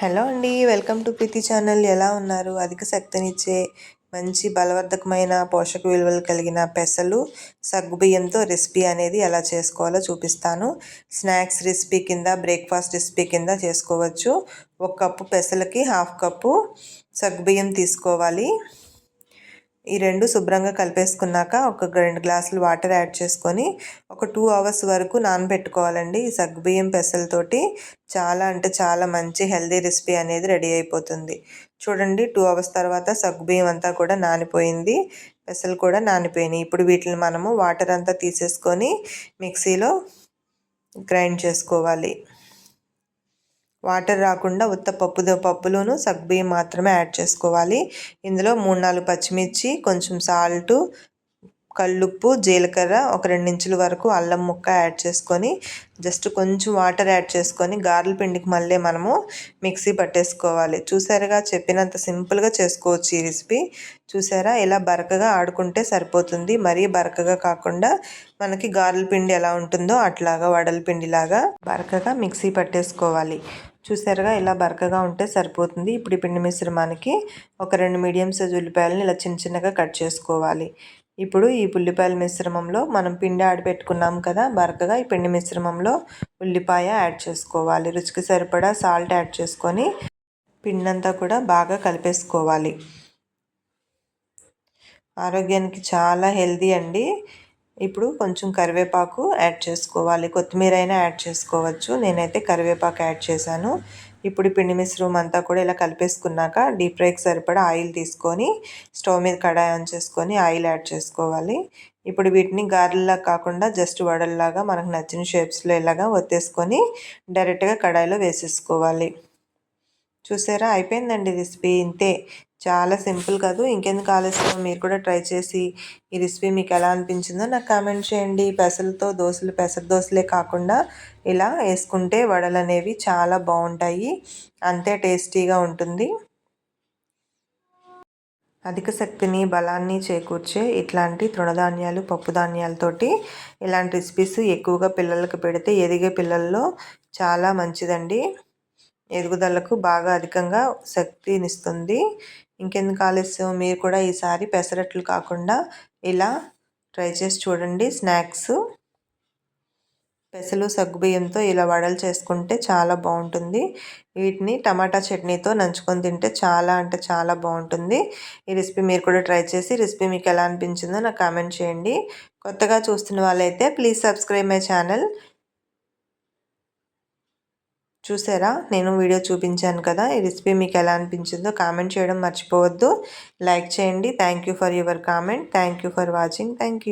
Hello అండి welcome to Preethi channel. ఎలా ఉన్నారు? అధిక శక్తినిచ్చే మంచి బలవర్ధకమైన పోషక విలువలు కలిగిన పెసలు సగ్గుబియ్యంతో రెసిపీ అనేది ఎలా చేసుకోవాలో చూపిస్తాను. స్నాక్స్ రెసిపీ కింద బ్రేక్ఫాస్ట్ రెసిపీ కింద చేసుకోవచ్చు. ఒక కప్పు పెసలకి హాఫ్ కప్పు సగ్గుబియ్యం తీసుకోవాలి. ఈ రెండు శుభ్రంగా కలిపేసుకున్నాక ఒక రెండు గ్లాసులు వాటర్ యాడ్ చేసుకొని ఒక టూ అవర్స్ వరకు నానబెట్టుకోవాలండి. ఈ సగ్గుబియ్యం పెసలతోటి చాలా అంటే చాలా మంచి హెల్దీ రెసిపీ అనేది రెడీ అయిపోతుంది. చూడండి టూ అవర్స్ తర్వాత సగ్గుబియ్యం అంతా కూడా నానిపోయింది. పెసలు కూడా నానిపోయినాయి. ఇప్పుడు వీటిని మనము వాటర్ అంతా తీసేసుకొని మిక్సీలో గ్రైండ్ చేసుకోవాలి. వాటర్ రాకుండా ఉత్త పప్పు పప్పులోను సగ్బియ్యం మాత్రమే యాడ్ చేసుకోవాలి. ఇందులో మూడు నాలుగు పచ్చిమిర్చి కొంచెం సాల్టు కల్లుప్పు జీలకర్ర ఒక రెండించుల వరకు అల్లం ముక్క యాడ్ చేసుకొని జస్ట్ కొంచెం వాటర్ యాడ్ చేసుకొని గారెల పిండికి మళ్ళీ మనము మిక్సీ పట్టేసుకోవాలి. చూసారుగా చెప్పినంత సింపుల్గా చేసుకోవచ్చు ఈ రెసిపీ. చూసారా? ఇలా బరకగా ఆడుకుంటే సరిపోతుంది. మరీ బరకగా కాకుండా మనకి గారెల పిండి ఎలా ఉంటుందో అట్లాగా వడల పిండిలాగా బరకగా మిక్సీ పట్టేసుకోవాలి. చూసారుగా ఇలా బరకగా ఉంటే సరిపోతుంది. ఇప్పుడు ఈ పిండి మిశ్రమానికి ఒక రెండు మీడియం సైజ్ ఉల్లిపాయలను ఇలా చిన్న చిన్నగా కట్ చేసుకోవాలి. ఇప్పుడు ఈ ఉల్లిపాయల మిశ్రమంలో మనం పిండి ఆడిపెట్టుకున్నాం కదా బరకగా ఈ పిండి మిశ్రమంలో ఉల్లిపాయ యాడ్ చేసుకోవాలి. రుచికి సరిపడా సాల్ట్ యాడ్ చేసుకొని పిండి అంతా కూడా బాగా కలిపేసుకోవాలి. ఆరోగ్యానికి చాలా హెల్దీ అండి. ఇప్పుడు కొంచెం కరివేపాకు యాడ్ చేసుకోవాలి. కొత్తిమీర అయినా యాడ్ చేసుకోవచ్చు. నేనైతే కరివేపాకు యాడ్ చేశాను. ఇప్పుడు పిండి మిశ్రమం అంతా కూడా ఇలా కలిపేసుకున్నాక డీప్ ఫ్రైకి సరిపడా ఆయిల్ తీసుకొని స్టవ్ మీద కడాయి ఆన్ చేసుకొని ఆయిల్ యాడ్ చేసుకోవాలి. ఇప్పుడు వీటిని గారెల్లా కాకుండా జస్ట్ వడల్లాగా మనకు నచ్చిన షేప్స్లో ఇలాగా ఒత్తేసుకొని డైరెక్ట్గా కడాయిలో వేసేసుకోవాలి. చూసారా? అయిపోయిందండి రెసిపీ. ఇంతే. చాలా సింపుల్ కాదు. ఇంకెందుకు ఆలస్యం? మీరు కూడా ట్రై చేసి ఈ రెసిపీ మీకు ఎలా అనిపించిందో నాకు కామెంట్ చేయండి. పెసలతో దోశలు పెసర దోశలే కాకుండా ఇలా వేసుకుంటే వడలు అనేవి చాలా బాగుంటాయి. అంతే టేస్టీగా ఉంటుంది. అధిక శక్తిని బలాన్ని చేకూర్చే ఇట్లాంటి తృణధాన్యాలు పప్పు ధాన్యాలతోటి ఇలాంటి రెసిపీస్ ఎక్కువగా పిల్లలకు పెడితే ఎదిగే పిల్లల్లో చాలా మంచిదండి. ఎదుగుదలకు బాగా అధికంగా శక్తినిస్తుంది. ఇంకెందుకు ఆలస్యం? మీరు కూడా ఈసారి పెసరట్లు కాకుండా ఇలా ట్రై చేసి చూడండి స్నాక్స్. పెసలు సగ్గుబియ్యంతో ఇలా వడలు చేసుకుంటే చాలా బాగుంటుంది. వీటిని టమాటా చట్నీతో నంచుకొని తింటే చాలా అంటే చాలా బాగుంటుంది. ఈ రెసిపీ మీరు కూడా ట్రై చేసి రెసిపీ మీకు ఎలా అనిపించిందో నాకు కామెంట్ చేయండి. కొత్తగా చూస్తున్న వాళ్ళైతే ప్లీజ్ సబ్స్క్రైబ్ మై ఛానల్. చూసారా? నేను వీడియో చూపించాను కదా ఈ రెసిపీ మీకు ఎలా అనిపించిందో కామెంట్ చేయడం మర్చిపోవద్దు. లైక్ చేయండి. Thank for your comment. Thank for watching. Thank